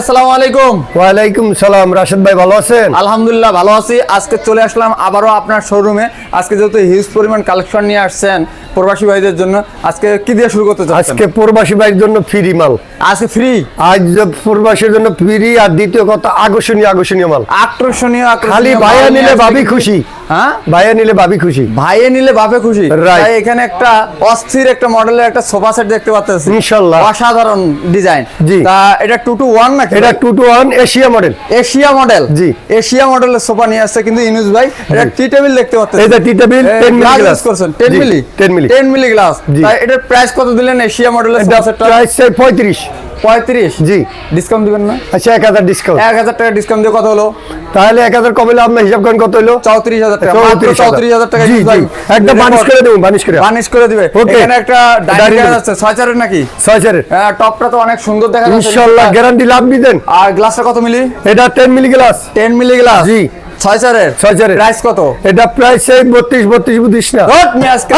আসসালামু আলাইকুম। ওয়ালাইকুম সালাম। রাশেদ ভাই ভালো আছেন? আলহামদুলিল্লাহ ভালো আছি। আজকে চলে আসলাম আবারও আপনার শোরুমে আজকে যেহেতু হিউজ পরিমাণ কালেকশন নিয়ে আসছেন প্রবাসী ভাইদের জন্য আজকে কি দিয়ে শুরু করতে চাচ্ছেন? আজকে প্রবাসী ভাইয়ের জন্য ফ্রি মাল। আজকে ফ্রি? আজ প্রবাসীর জন্য ফ্রি আর দ্বিতীয় কথা আকর্ষণীয় আকর্ষণীয় মাল। আকর্ষণীয় খালি ভাইয়া নিলে ভাবি খুশি। হ্যাঁ? ভাইয়া নিলে ভাবি খুশি। ভাইয়ে নিলে বাপে খুশি। তাই এখানে একটা অস্থির একটা মডেলের একটা সোফা সেট দেখতে পাচ্ছি ইনশাল্লাহ। অসাধারণ ডিজাইন। জি। তা এটা টু টু ওয়ান নাকি এটা two two one Asia model. Asia model. জি। এশিয়া মডেলের সোফা নিয়ে আসছে কিন্তু ইনুস ভাই। এটা টি টেবিল দেখতে পাচ্ছেন এটা tea table ten milli glass করছেন। 10 মিলি? 10 মিলি। 10 মিলি গ্লাস তাই এটার প্রাইস কত দিলেন এশিয়া মডেলের এটা প্রাইস চাই পঁয়ত্রিশ। 35 জি। ডিসকাউন্ট দিবেন না? আচ্ছা এক হাজার ডিসকাউন্ট 1000 টাকা ডিসকাউন্ট দিয়ে কত হলো? তাহলে এক হাজার কমলে আপনার হিসাব করেন কত হলো 34000 টাকা। মাত্র 34000 টাকা জি জি। একদম বানিশ করে দেবো বানিশ করে। বানিশ করে দিবে। এখানে একটা দেখা table। ছয় চারের নাকি? ছয় চারের। হ্যাঁ, টপটা তো অনেক সুন্দর দেখা যাচ্ছে। ইনশাল্লাহ গ্যারান্টি লাভ দিতেন আর গ্লাসটা কত মিলি এটা ten milli glass 10 milli glass জি। ছয় চারের? ছয় চারের। প্রাইস কত? এটা প্রাইস সেই বত্রিশ বত্রিশ বুঝিস না।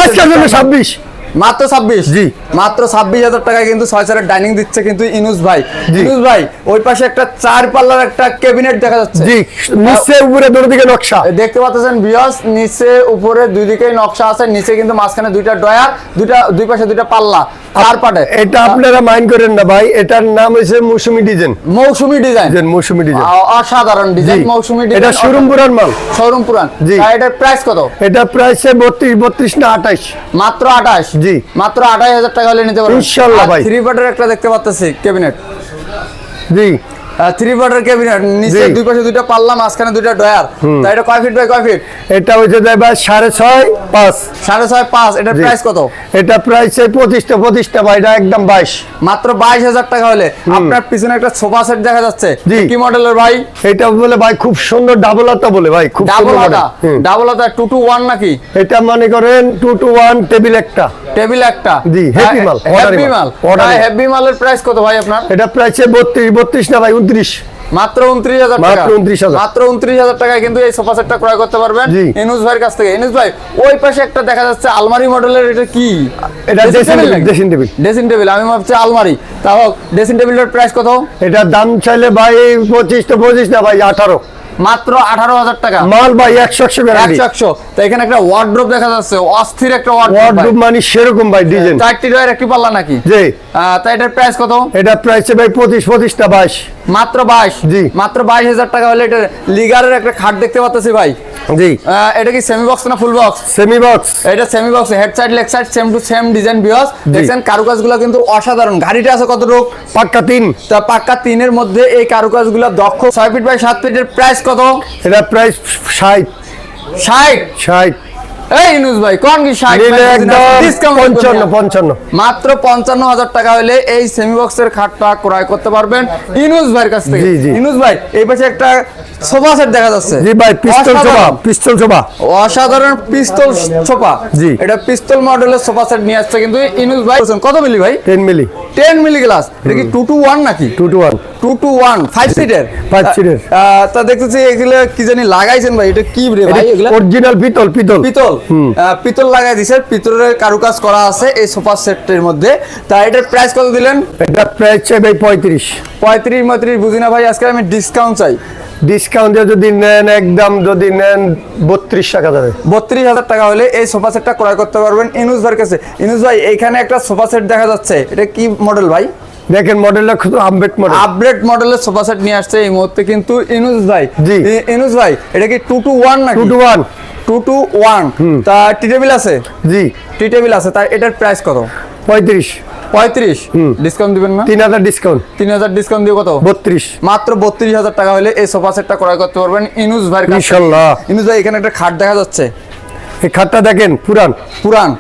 আজকের জন্য ছাব্বিশ। মাত্র ছাব্বিশ? জি। মাত্র ছাব্বিশ হাজার টাকায় কিন্তু ছয় চারের ডাইনিং দিচ্ছে কিন্তু ইনুস ভাই। ইনুস ভাই ওই পাশে একটা চার পাল্লার একটা ক্যাবিনেট দেখা যাচ্ছে। জি নিচে উপরে দুটো দিকে নকশা দেখতে পাচ্ছেন বিয়স নিচে উপরে দুই দিকেই নকশা আছে নিচে কিন্তু মাঝখানে দুইটা ডয়ার দুইটা দুই পাশে দুইটা পাল্লা চার পাটে। এটা আপনারা মাইন্ড করেন না ভাই এটার নাম Mousumi design. Mousumi design. Design Mousumi design. অসাধারণ ডিজাইন। মৌসুমী এটা শোরুম পুরান মাল। শোরুম পুরান জি। এটার প্রাইস কত? এটা প্রাইস বত্রিশ বত্রিশ না আঠাইশ। মাত্র আঠাশ জি। মাত্র আঠাশ হাজার টাকা হলে নিতে পারবেন। ইনশাল্লাহ ভাই। থ্রি পার্টের একটা দেখতে পাচ্ছি ক্যাবিনেট জি। থ্রি পার্টের ক্যাবিনেট নিচে দুই পাশে দুইটা পাল্লা মাঝখানে দুইটা ডয়ার তা এটা কয় ফিট বাই কয় ফিট এটা দেয় ভাই সাড়ে ছয় পাঁচ। সাড়ে ছয় পাঁচ এটার প্রাইস কত? এটা প্রাইস এই পঁচিশটা পঁচিশটা ভাই এটা একদম বাইশ। মাত্র বাইশ হাজার টাকা হলে। আপনার পিছনে একটা সোফা সেট দেখা যাচ্ছে। কি মডেলের ভাই? এটা বলে ভাই খুব সুন্দর ডাবল হাতা বলে ভাই খুব ডাবল হাতা ডাবল হাতা টু টু ওয়ান নাকি? এটা মনে করেন টু টু ওয়ান টেবিল একটা। টেবিল একটা। জি, heavy মাল, order হেভি মাল, মাল। order হেভি মালের প্রাইস কত ভাই আপনার? এটা প্রাইস বত্রিশ বত্রিশ না ভাই উনত্রিশ। মাত্র উনত্রিশ হাজার টাকা। মাত্র 29,000 মাত্র উনত্রিশ হাজার টাকায় কিন্তু এই সোফা সেটটা ক্রয় করতে পারবেন। এনুস ভাইয়ের কাছ থেকে। এনুস ভাই ওই পাশে একটা দেখা যাচ্ছে আলমারি মডেলের এটা কি? এটা dressing table। ড্রেসিং টেবিল আমি ভাবছি আলমারি। তা হোক ড্রেসিং টেবিলের প্রাইস কত? এটার দাম চাইলে ভাই পঁচিশ তো পঁচিশ না ভাই আঠারো। মাত্র আঠারো হাজার টাকা। মাল ভাই একশো একশো একশো একশো। তো এখানে একটা ওয়ার্ড্রোপ দেখা যাচ্ছে অস্থির একটা ওয়ার্ড্রোপ মানে সেরকম ভাই ডিজাইন চারটি ডয়ের একটি পাল্লা নাকি? জি। তা এটার প্রাইস কত? এটা প্রাইস ভাই পঁচিশ পঁচিশটা বাইশ। মাত্র বাইশ? জি। মাত্র বাইশ হাজার টাকা হলে এটা লিগারের একটা খাট দেখতে পাচ্ছি ভাই। জি। এটা কি সেমি বক্স না ফুল বক্স সেমি বক্স এটা semi box head side leg side same to same design বিয়স দেখছেন কারুকাজগুলো কিন্তু অসাধারণ। গাড়িটা আছে কত কতটুকু? পাক্কা তিন। তা পাক্কা তিনের মধ্যে এই কারুকাজগুলো দক্ষ। ছয় ফিট বাই সাত ফিটের প্রাইস কত? এটা প্রাইস ষাট। ষাট? ষাট। এই ইনুস ভাই কোন কি মাত্র হাজার টাকা হলে এই সেমি বক্সের খাটটা ক্রয় করতে পারবেন ইনুস ভাইয়ের কাছ থেকে। ইনুস ভাই এই পাশে একটা সোফা সেট দেখা যাচ্ছে। জি ভাই পিস্তল সোফা পিস্তল সোফা। অসাধারণ পিস্তল সোফা। জি। এটা পিস্তল মডেলের সোফা সেট নিয়ে আসছে কিন্তু ইনুস ভাই কত মিলি ভাই? Ten milli. Ten milli glass এটা কি টু নাকি? টু টু ওয়ান টু সিটের। তা দেখতেছি এগুলো কি জানি লাগাইছেন ভাই এটা কি রে ভাই এগুলো? অরিজিনাল পিতল পিতল। পিতল? পিতল লাগাই দিছে পিতলের কারুকাজ করা আছে এই সোফা সেটের মধ্যে। তা এটার প্রাইস কত দিলেন? এটা প্রাইস চাই ভাই পঁয়ত্রিশ। পঁয়ত্রিশ মৈত্রিশ বুঝি না ভাই আজকে আমি ডিসকাউন্ট চাই। ডিসকাউন্ট যদি নেন একদম যদি নেন বত্রিশ টাকা যাবে। বত্রিশ হাজার টাকা হলে এই সোফা সেটটা ক্রয় করতে পারবেন ইনুস ভাইয়ের কাছে। ইনুস ভাই এখানে একটা সোফা সেট দেখা যাচ্ছে। এটা কি মডেল ভাই? দেখেন মডেলটা খুব আপডেট মডেল আপডেট মডেলের সোফা সেট নিয়ে আসছে এই মুহূর্তে কিন্তু ইনুস ভাই। জি। ইনুস ভাই এটা কি টু টু ওয়ান নাকি? Two two one two two one তা টি টেবিল আছে? জি। টি টেবিল আছে তাই এটার প্রাইস কত? পঁয়ত্রিশ। পঁয়ত্রিশ? ডিসকাউন্ট দিবেন না? তিন হাজার ডিসকাউন্ট তিন হাজার ডিসকাউন্ট দিয়ে কত? বত্রিশ। মাত্র বত্রিশ হাজার টাকা হলে এই সোফা সেটটা ক্রয় করতে পারবেন ইনুস কাছে ইনশাল্লাহ। ইনুস ভাই এখানে একটা খাট দেখা যাচ্ছে। এই খাটটা দেখেন পুরান। পুরান।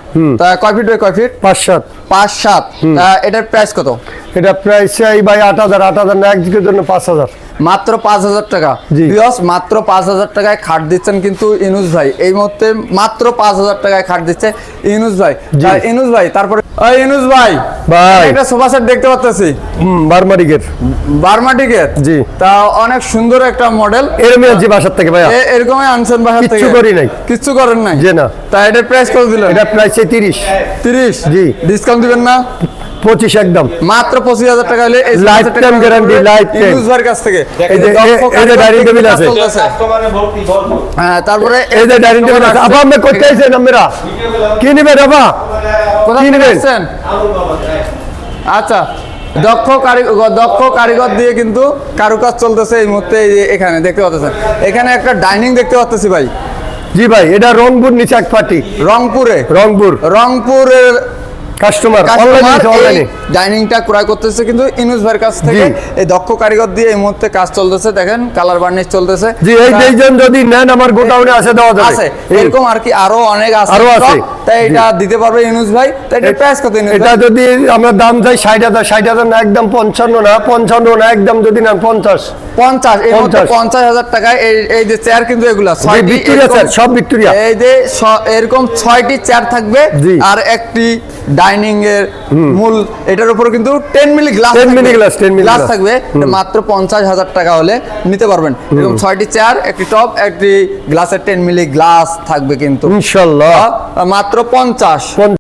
তা কয় ফিট বাই কয় ফিট পাঁচ সাত। পাঁচ সাত। তা এটার প্রাইস কত? এটা প্রাইস চাই ভাই আট হাজার আট হাজার না একদিকের জন্য পাঁচ হাজার। মাত্র পাঁচ হাজার টাকা। বিয়স মাত্র পাঁচ হাজার টাকায় খাট দিচ্ছেন কিন্তু ইনুস ভাই। এই মুহূর্তে মাত্র পাঁচ হাজার টাকায় খাট দিচ্ছে ইনুজ ভাই। ইনুজ ইনুস ভাই তারপরে ইনুস ভাই ভাই। একটা সোফা সেট দেখতে পাচ্ছি হুম বারমারিকের বার্মাটিকের জি। তা অনেক সুন্দর একটা মডেল এরমই আছি বাসার থেকে ভাইয়া? এরকমই আনছেন বাসার থেকে। কিচ্ছু করি নাই। কিচ্ছু করেন নাই? যে না। তা এটার প্রাইস কত দিলেন? এটা প্রাইস চাই তিরিশ। তিরিশ? জি। ডিসকাউন্ট দিবেন না? পঁচিশ একদম। মাত্র পঁচিশ হাজার টাকা হলে এই Lifetime guarantee, lifetime। ইউজ ভাইয়ের কাছ থেকে। এই যে- এই- যে table কাজ আছে। হ্যাঁ তারপরে এই যে ডাইনিং টেবিল আছে। আপা আপনি করতে আইছেন আমরা কি নেবেন আপা কোথা কি থেকে নেবেন? আসছেন? আচ্ছা দক্ষ কারিগর দক্ষ কারিগর দিয়ে কিন্তু কারুকাজ চলতেছে এই মুহূর্তে এখানে দেখতে পাচ্ছেন। এখানে একটা ডাইনিং দেখতে পাচ্ছি ভাই। জি ভাই এটা রংপুর নিচাক পার্টি রংপুরে। রংপুর। রংপুরের কাস্টমার অনলাইনে অনলাইনে ডাইনিংটা ক্রয় করতেছে কিন্তু ইনুস ভাইয়ের কাছ থেকে এই দক্ষ কারিগর দিয়ে এই মুহূর্তে কাজ চলতেছে দেখেন কালার বার্নিশ চলতেছে। জি এই তা- যদি নেন আমার গোডাউনে আছে দেওয়া যাবে। আছে এরকম আর কি আরও অনেক আছে আরও আছে। তাই এটা দিতে পারবে ইনুস ভাই? তাই এটা প্রাইস কত ইনুস এটা যদি আমরা দাম চাই ষাট হাজার ষাট হাজার না একদম পঞ্চান্ন না পঞ্চান্ন না একদম যদি নেন পঞ্চাশ। পঞ্চাশ এই মধ্যে 50 পঞ্চাশ হাজার টাকায় এই এই যে চেয়ার কিন্তু এগুলা ছয়টি ভিক্টোরিয়া এরকম- সব ভিক্টোরিয়া। এই যে এরকম ছয়টি চেয়ার থাকবে আর একটি ডাইনিং এর মূল এটার উপর কিন্তু ten milli glass 10 milli glass 10 milli glass থাকবে মাত্র পঞ্চাশ হাজার টাকা হলে নিতে পারবেন। এরকম ছয়টি চেয়ার একটি টপ একটি গ্লাসের টেন মিলি গ্লাস থাকবে কিন্তু। ইনশাল্লাহ। মাত্র পঞ্চাশ।